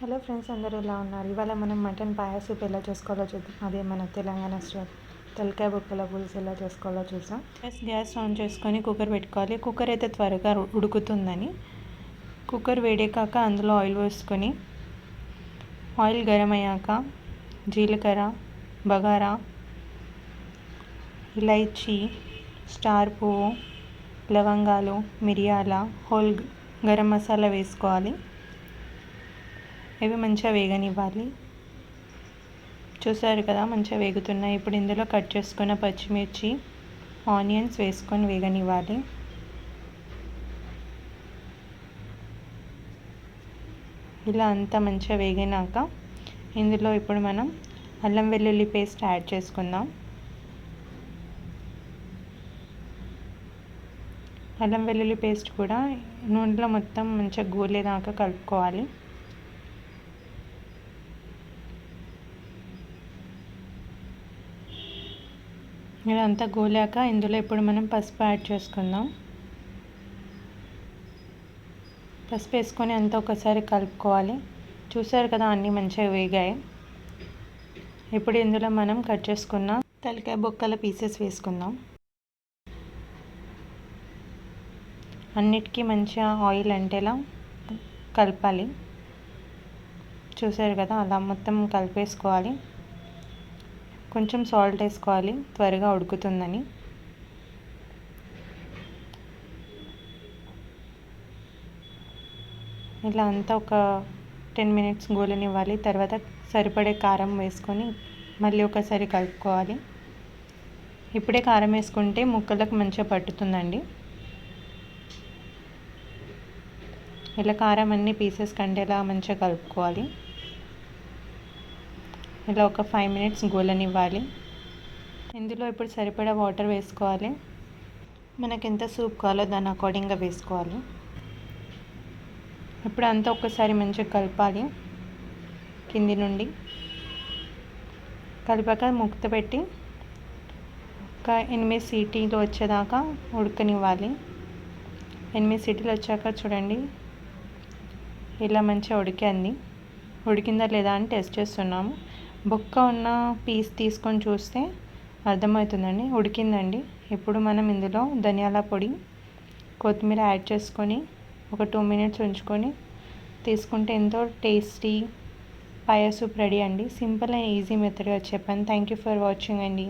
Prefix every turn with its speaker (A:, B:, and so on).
A: Hello friends అందరూ ఎలా ఉన్నారు? ఇవాళ మనం మటన్ పాయా సూప్ ఎలా చేసుకోవాలో చూద్దాం. అదే మన తెలంగాణ స్టైల్. తలకాయ బొక్కల పులుసు ఎలా చేసుకోవాలో చూసాం ఫస్ట్ గ్యాస్ ఆన్ చేసుకొని కుక్కర్ పెట్టుకోవాలి. కుక్కర్ అయితే త్వరగా ఉడుకుతుందని. కుక్కర్ వేడేకాక అందులో ఆయిల్ వేసుకొని ఆయిల్ గరం అయ్యాక జీలకర్ర బగారా ఇలైచి స్టార్ పువ్వు లవంగాలు మిరియాల హోల్ గరం మసాలా వేసుకోవాలి. ఇవి మంచిగా వేగనివ్వాలి. చూసారు కదా మంచిగా వేగుతున్నాయి. ఇప్పుడు ఇందులో కట్ చేసుకున్న పచ్చిమిర్చి ఆనియన్స్ వేసుకొని వేగనివ్వాలి. ఇలా అంతా మంచిగా వేగినాక ఇందులో ఇప్పుడు మనం అల్లం వెల్లుల్లి పేస్ట్ యాడ్ చేసుకుందాం. అల్లం వెల్లుల్లి పేస్ట్ కూడా నూనెలో మొత్తం మంచిగా గోలేదాకా కలుపుకోవాలి. ఇదంతా గోలాక ఇందులో ఇప్పుడు మనం పసుపు యాడ్ చేసుకుందాం. పసుపు వేసుకొని అంతా ఒకసారి కలుపుకోవాలి. చూసారు కదా అన్నీ మంచిగా వేగాయి. ఇప్పుడు ఇందులో మనం కట్ చేసుకున్న తలకాయ బొక్కల పీసెస్ వేసుకుందాం. అన్నిటికీ మంచిగా ఆయిల్ అంటేలా కలపాలి. చూసారు కదా అలా మొత్తం కలిపేసుకోవాలి. కొంచెం సాల్ట్ వేసుకోవాలి త్వరగా ఉడుకుతుందని. ఇలా అంతా ఒక టెన్ మినిట్స్ గోలనివ్వాలి తర్వాత సరిపడే కారం వేసుకొని మళ్ళీ ఒకసారి కలుపుకోవాలి. ఇప్పుడే కారం వేసుకుంటే ముక్కలకు మంచిగా పట్టుతుందండి. ఇలా కారం అన్ని పీసెస్ కంటేలా మంచిగా కలుపుకోవాలి. ఇలా ఒక ఫైవ్ మినిట్స్ గోలనివ్వాలి. ఇందులో ఇప్పుడు సరిపడా వాటర్ వేసుకోవాలి. మనకి ఎంత సూప్ కావాలో దాని అకార్డింగ్గా వేసుకోవాలి. ఇప్పుడు అంతా ఒక్కసారి మంచిగా కలపాలి. కింది నుండి కలిపాక ముక్త పెట్టి ఒక ఎనిమిది సీటీలు వచ్చేదాకా ఉడకనివ్వాలి. ఎనిమిది సీటీలు వచ్చాక చూడండి ఇలా మంచిగా ఉడికింది. ఉడికిందా లేదా అని టెస్ట్ చేస్తున్నాము. బొక్క ఉన్న పీస్ తీసుకొని చూస్తే అర్థమవుతుందండి ఉడికిందండి. ఇప్పుడు మనం ఇందులో ధనియాల పొడి కొత్తిమీర యాడ్ చేసుకొని ఒక టూ మినిట్స్ ఉంచుకొని తీసుకుంటే ఎంతో టేస్టీ పాయా సూప్ రెడీ అండి. సింపుల్ అండ్ ఈజీ మెథడ్గా చెప్పాను. థ్యాంక్ యూ ఫర్ వాచింగ్ అండి.